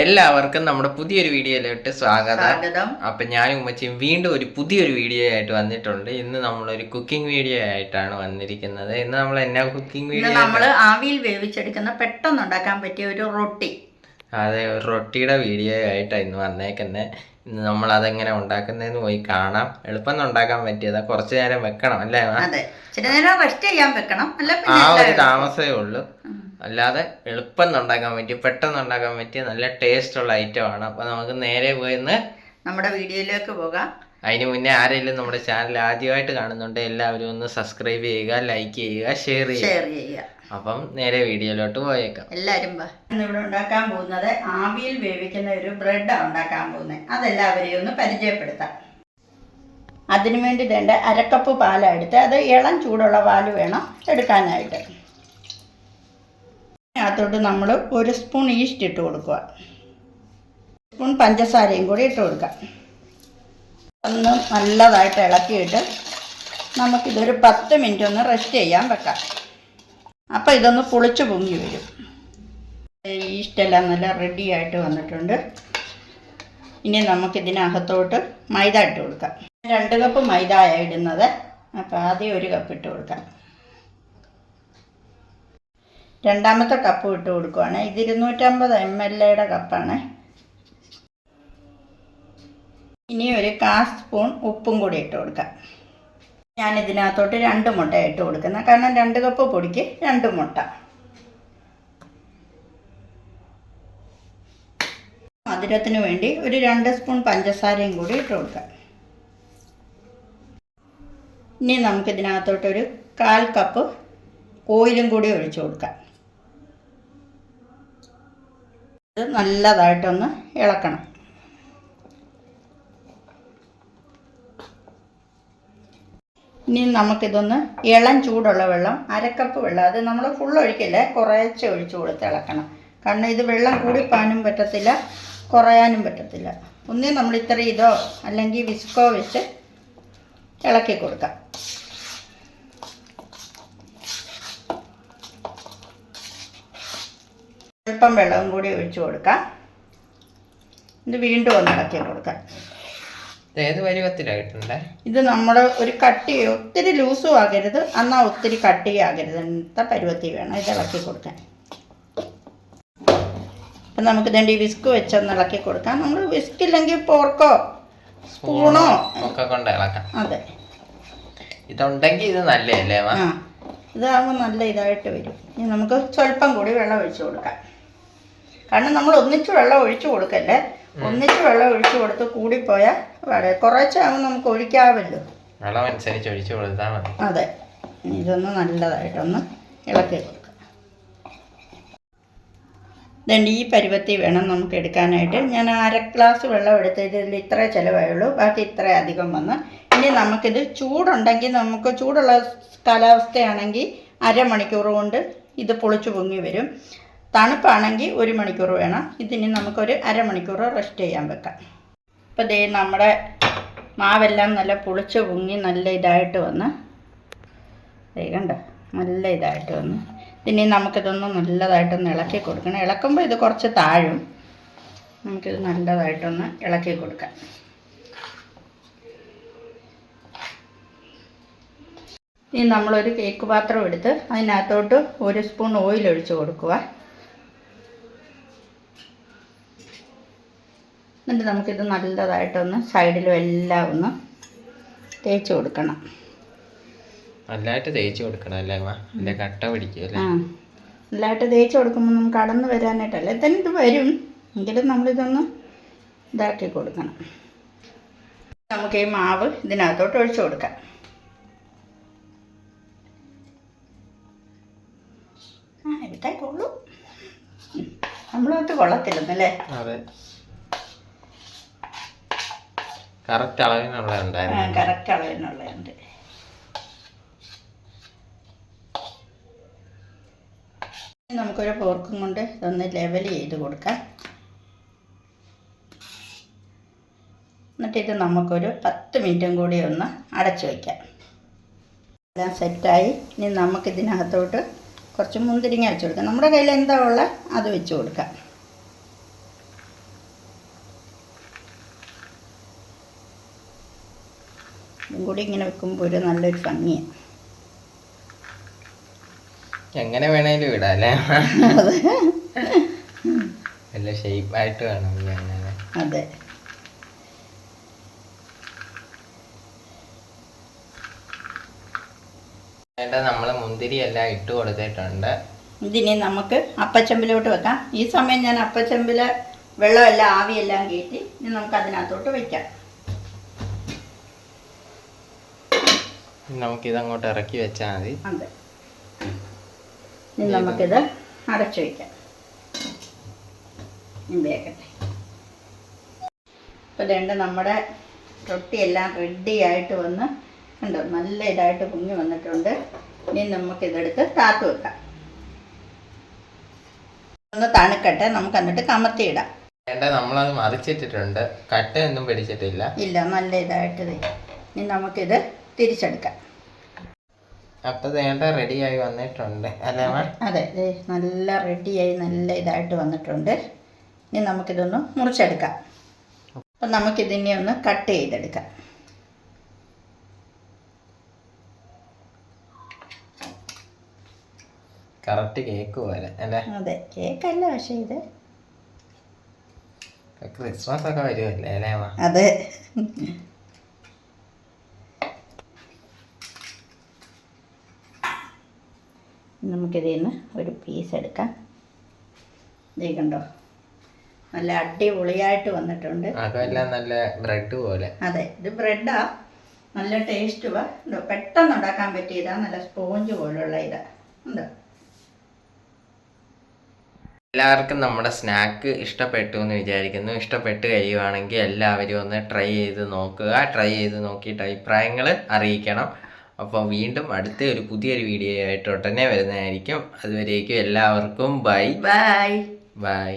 എല്ലാവർക്കും നമ്മുടെ പുതിയൊരു വീഡിയോയിലോട്ട് സ്വാഗതം. അപ്പൊ ഞാനും ഉമ്മച്ചിയും വീണ്ടും ഒരു പുതിയൊരു വീഡിയോ ആയിട്ട് വന്നിട്ടുണ്ട്. ഇന്ന് നമ്മളൊരു കുക്കിംഗ് വീഡിയോ ആയിട്ടാണ് വന്നിരിക്കുന്നത്. ഇന്ന് നമ്മൾ എന്നാ കുക്കിംഗ് വീഡിയോ നമ്മൾ ആവിയിൽ വേവിച്ചെടുക്കുന്ന പെട്ടെന്ന് ഉണ്ടാക്കാൻ പറ്റിയ ഒരു റൊട്ടി. അതെ റൊട്ടിയുടെ വീഡിയോ ആയിട്ടാണ് ഇന്ന് വന്നേക്കുന്നത് നമ്മൾ അതെങ്ങനെ ഉണ്ടാക്കുന്നതെന്ന് പോയി കാണാം. എളുപ്പം ഉണ്ടാക്കാൻ പറ്റിയതാ. കുറച്ചു നേരം വെക്കണം അല്ലേ ആ ഒരു താമസമേ ഉള്ളൂ. അല്ലാതെ എളുപ്പം ഉണ്ടാക്കാൻ പറ്റി പെട്ടെന്ന് ഉണ്ടാക്കാൻ പറ്റിയ നല്ല ടേസ്റ്റ് ഉള്ള ഐറ്റം ആണ്. അപ്പൊ നമുക്ക് നേരെ പോയിന്ന് നമ്മുടെ വീഡിയോയിലേക്ക് പോകാം. അതിന് മുന്നേ ആരെങ്കിലും നമ്മുടെ ചാനൽ ആദ്യമായിട്ട് കാണുന്നുണ്ട് എല്ലാവരും ഒന്ന് സബ്സ്ക്രൈബ് ചെയ്യുക ലൈക്ക് ചെയ്യുക ഷെയർ ചെയ്യുക. അപ്പം നേരെ വീഡിയോയിലോട്ട് പോയേക്കാം. എല്ലാവരും ഇവിടെ ഉണ്ടാക്കാൻ പോകുന്നത് ആവിയിൽ വേവിക്കുന്ന ഒരു ബ്രെഡാണ് ഉണ്ടാക്കാൻ പോകുന്നത് അതെല്ലാവരെയും ഒന്ന് പരിചയപ്പെടുത്താം. അതിനു വേണ്ടി വേണ്ട അരക്കപ്പ് പാലെടുത്ത് അത് ഇളം ചൂടുള്ള പാൽ വേണം എടുക്കാനായിട്ട്. അതിനകത്തോട്ട് നമ്മൾ ഒരു സ്പൂൺ ഈസ്റ്റ് ഇട്ട് കൊടുക്കുക. സ്പൂൺ പഞ്ചസാരയും കൂടി ഇട്ട് കൊടുക്കാം. ഒന്ന് നല്ലതായിട്ട് ഇളക്കിയിട്ട് നമുക്കിതൊരു പത്ത് മിനിറ്റ് ഒന്ന് റെസ്റ്റ് ചെയ്യാൻ വെക്കാം. അപ്പോൾ ഇതൊന്ന് പുളിച്ച് പൊങ്ങി വരും. ഈസ്റ്റെല്ലാം നല്ല റെഡി ആയിട്ട് വന്നിട്ടുണ്ട്. ഇനി നമുക്കിതിനകത്തോട്ട് മൈദ ഇട്ട് കൊടുക്കാം. രണ്ട് കപ്പ് മൈദ ഇടുന്നത്. അപ്പോൾ ആദ്യം ഒരു കപ്പ് ഇട്ട് കൊടുക്കാം. രണ്ടാമത്തെ കപ്പ് ഇട്ട് കൊടുക്കുവാണ്. ഇത് ഇരുന്നൂറ്റമ്പത് എം എൽ എയുടെ കപ്പാണ് ഇനി ഒരു കാ സ്പൂൺ ഉപ്പും കൂടി ഇട്ട് കൊടുക്കാം. ഞാൻ ഇതിനകത്തോട്ട് രണ്ട് മുട്ട ഇട്ട് കൊടുക്കുന്നത് കാരണം രണ്ട് കപ്പ് പൊടിക്ക് രണ്ട് മുട്ട. മധുരത്തിന് വേണ്ടി ഒരു രണ്ട് സ്പൂൺ പഞ്ചസാരയും കൂടി ഇട്ട് കൊടുക്കാം. ഇനി നമുക്കിതിനകത്തോട്ടൊരു കാൽ കപ്പ് ഓയിലും കൂടി ഒഴിച്ചു കൊടുക്കാം. ഇത് നല്ലതായിട്ടൊന്ന് ഇളക്കണം. ഇനി നമുക്കിതൊന്ന് ഇളം ചൂടുള്ള വെള്ളം അരക്കപ്പ് വെള്ളം അത് നമ്മൾ ഫുൾ ഒഴിക്കില്ല? കുറേശ്ശെ ഒഴിച്ചു കൊടുത്ത് ഇളക്കണം. കാരണം ഇത് വെള്ളം കൂടിപ്പാനും പറ്റത്തില്ല കുറയാനും പറ്റത്തില്ല. ഒന്നേ നമ്മൾ ഇത്ര ഇതോ അല്ലെങ്കിൽ വിസ്കോ വെച്ച് ഇളക്കി കൊടുക്കാം. അല്പം വെള്ളവും കൂടി ഒഴിച്ചു കൊടുക്കാം. ഇത് വീണ്ടും ഒന്ന് ഇളക്കി കൊടുക്കാം. ഇത് ഏത് പരുവത്തിലായിട്ടുണ്ടേ? ഇത് നമ്മൾ ഒരു കട്ടി ഒത്തിരി ലൂസും ആകരുത്. എന്നാൽ ഒത്തിരി കട്ടിയാകരുത്. ഇന്നത്തെ പരുവത്തി വേണം ഇത് ഇളക്കി കൊടുക്കാൻ. അപ്പം നമുക്ക് ഇതേണ്ടി വിസ്ക് വെച്ചൊന്ന് ഇളക്കി കൊടുക്കാം. നമ്മൾ വിസ്ക് ഇല്ലെങ്കിൽ പോർക്കോ സ്പൂണോ? ഒക്കെ കൊണ്ട് ഇളക്കാം. അതെ. ഇതുണ്ടെങ്കിൽ ഇത് നല്ലതല്ലേ ആ ഇതാകുമ്പോൾ നല്ല ഇതായിട്ട് വരും. ഇനി നമുക്ക് സ്വല്പം കൂടി വെള്ളം ഒഴിച്ചു കൊടുക്കാം. കാരണം നമ്മൾ ഒന്നിച്ച് വെള്ളം ഒഴിച്ചു കൊടുക്കല്ലേ? ഒന്നിച്ച് വെള്ളം ഒഴിച്ചു കൊടുത്ത് കൂടിപ്പോയാൽ വളരെ കുറച്ചാകുമ്പോൾ നമുക്ക് ഒഴിക്കാമല്ലോ വെള്ളം അനുസരിച്ച് ഒഴിച്ചു കൊടുത്താൽ മതി. അതെ. ഇതൊന്ന് നല്ലതായിട്ടൊന്ന് ഇളക്കി കൊടുക്കാം. ദണ്ട് ഈ പരുവത്തി വേണം നമുക്ക് എടുക്കാനായിട്ട്. ഞാൻ അര ഗ്ലാസ് വെള്ളം എടുത്തതിൽ ഇത്രേ ചിലവായുള്ളൂ. ബാക്കി ഇത്ര അധികം വന്ന്. ഇനി നമുക്കിത് ചൂടുണ്ടെങ്കിൽ നമുക്ക് ചൂടുള്ള കാലാവസ്ഥയാണെങ്കിൽ അരമണിക്കൂർ കൊണ്ട് ഇത് പൊളിച്ചു പൊങ്ങി വരും. തണുപ്പാണെങ്കിൽ ഒരു മണിക്കൂർ വേണം. ഇതിന് നമുക്കൊരു അരമണിക്കൂർ റെസ്റ്റ് ചെയ്യാൻ വെക്കാം. അപ്പോൾ ദേ നമ്മുടെ മാവെല്ലാം നല്ല പുളിച്ച് പൊങ്ങി നല്ല ഇതായിട്ട് വന്ന്. ദേ കണ്ടോ? നല്ല ഇതായിട്ട് വന്ന്. ഇനി നമുക്കിതൊന്ന് നല്ലതായിട്ടൊന്ന് ഇളക്കി കൊടുക്കണം. ഇളക്കുമ്പോൾ ഇത് കുറച്ച് താഴും. നമുക്കിത് നല്ലതായിട്ടൊന്ന് ഇളക്കി കൊടുക്കാം. ഇനി നമ്മളൊരു കേക്ക് പാത്രം എടുത്ത് അതിനകത്തോട്ട് ഒരു സ്പൂൺ ഓയിൽ ഒഴിച്ച് കൊടുക്കുക എന്നിട്ട് നമുക്കിത് നല്ലതായിട്ടൊന്ന് സൈഡിലും എല്ലാം ഒന്ന് തേച്ച് കൊടുക്കണം. നല്ലതായിട്ട് തേച്ച് കൊടുക്കണം അല്ലേ കട്ട പിടിക്കും അല്ലേ? ആ. നല്ലതായിട്ട് തേച്ച് കൊടുക്കുമ്പോൾ നമുക്ക് കടന്ന് വരാനായിട്ടല്ലേ? തന്നെ ഇത് വരും. എങ്കിലും നമ്മളിതൊന്ന് ഇതാക്കി കൊടുക്കണം. നമുക്ക് ഈ മാവ് ഇതിനകത്തോട്ട് ഒഴിച്ചു കൊടുക്കാം. ആ എടുത്തേ കൊള്ളു. ഉം. നമ്മളൊത്ത് കൊള്ളത്തില്ലെന്നല്ലേ? അതെ. കറക്റ്റ് അളവിനുള്ള നമുക്കൊരു പോർക്കും കൊണ്ട് ഇതൊന്ന് ലെവൽ ചെയ്ത് കൊടുക്കാം. എന്നിട്ട് ഇത് നമുക്കൊരു പത്ത് മിനിറ്റും കൂടി ഒന്ന് അടച്ചു വയ്ക്കാം. എല്ലാം സെറ്റായി ഇനി നമുക്കിതിനകത്തോട്ട് കുറച്ച് മുന്തിരിങ്ങ വെച്ച് കൊടുക്കാം. നമ്മുടെ കയ്യിൽ എന്താ ഉള്ളത്? അത് വെച്ച് കൊടുക്കാം. ഇതും കൂടി ഇങ്ങനെ വെക്കുമ്പോൾ ഒരു നല്ലൊരു ഭംഗിയാണ് എങ്ങനെ വേണേലും ഇടാം അല്ലേ? ഷേപ്പായിട്ട് വേണം അതെ. നമ്മൾ മുന്തിരി എല്ലാം ഇട്ട് കൊടുത്തിട്ടുണ്ട്. ഇതിനി നമുക്ക് അപ്പച്ചമ്പിലോട്ട് വെക്കാം. ഈ സമയം ഞാൻ അപ്പച്ചമ്പിൽ വെള്ളമെല്ലാം ആവിയെല്ലാം കയറ്റി ഇനി നമുക്ക് അതിനകത്തോട്ട് വെക്കാം. നമുക്കിത് അങ്ങോട്ട് ഇറക്കി വെച്ചാൽ മതി. അതെ. ഇനി നമുക്കിത് അടച്ചു വയ്ക്കാം ഇനി വേഗട്ടെ രണ്ട് നമ്മുടെ റൊട്ടിയെല്ലാം റെഡി ആയിട്ട് വന്ന് കണ്ടോ നല്ല ഇതായിട്ട് പൊങ്ങി വന്നിട്ടുണ്ട്. ഇനി നമുക്കിതെടുത്ത് താത്തു വെക്കാം. ഒന്ന് തണുക്കട്ടെ നമുക്ക് എന്നിട്ട് കമത്തിയിടാം. വേണ്ട നമ്മളത് മറിച്ചിട്ടിട്ടുണ്ട്. കട്ടയൊന്നും പിടിച്ചിട്ടില്ല. ഇല്ല നല്ല ഇതായിട്ട്. ഇനി നമുക്കിത് തിരിച്ചെടുക്കാം. അപ്പൊ വേണ്ട റെഡിയായി വന്നിട്ടുണ്ട് അല്ലേ അതെ നല്ല റെഡിയായി നല്ല ഇതായിട്ട് വന്നിട്ടുണ്ട്. ഇനി നമുക്കിതൊന്ന് മുറിച്ചെടുക്കാം. അപ്പം നമുക്കിതിനെ ഒന്ന് കട്ട് ചെയ്തെടുക്കാം. കറക്റ്റ് കേക്ക് പോലെ അല്ലേ? അതെ കേക്കല്ല പക്ഷേ ഇത്. ക്രിസ്മസ് ഒക്കെ വരുമല്ലേ അല്ലേ അതെ. നമുക്കിതിൽ നിന്ന് ഒരു പീസ് എടുക്കാം. ദേ കണ്ടോ? നല്ല അടിപൊളിയായിട്ട് വന്നിട്ടുണ്ട്. അതെല്ലാം നല്ല ബ്രെഡ് പോലെ. അതെ ഇത് ബ്രെഡാ നല്ല ടേസ്റ്റ് വാ ഉണ്ടോ പെട്ടെന്ന് ഉണ്ടാക്കാൻ പറ്റിയതാ നല്ല സ്പോഞ്ച് പോലുള്ള ഇതാ. ഉണ്ടോ? എല്ലാവർക്കും നമ്മുടെ സ്നാക്ക് ഇഷ്ടപ്പെട്ടു എന്ന് വിചാരിക്കുന്നു. ഇഷ്ടപ്പെട്ട് കഴിയുവാണെങ്കിൽ എല്ലാവരും ഒന്ന് ട്രൈ ചെയ്ത് നോക്കുക. ട്രൈ ചെയ്ത് നോക്കിയിട്ട് അഭിപ്രായങ്ങൾ അറിയിക്കണം. അപ്പോൾ വീണ്ടും അടുത്ത ഒരു പുതിയൊരു വീഡിയോ ആയിട്ട് ഉടനെ വരുന്നതായിരിക്കും. അതുവരേക്കും എല്ലാവർക്കും ബൈ ബൈ ബൈ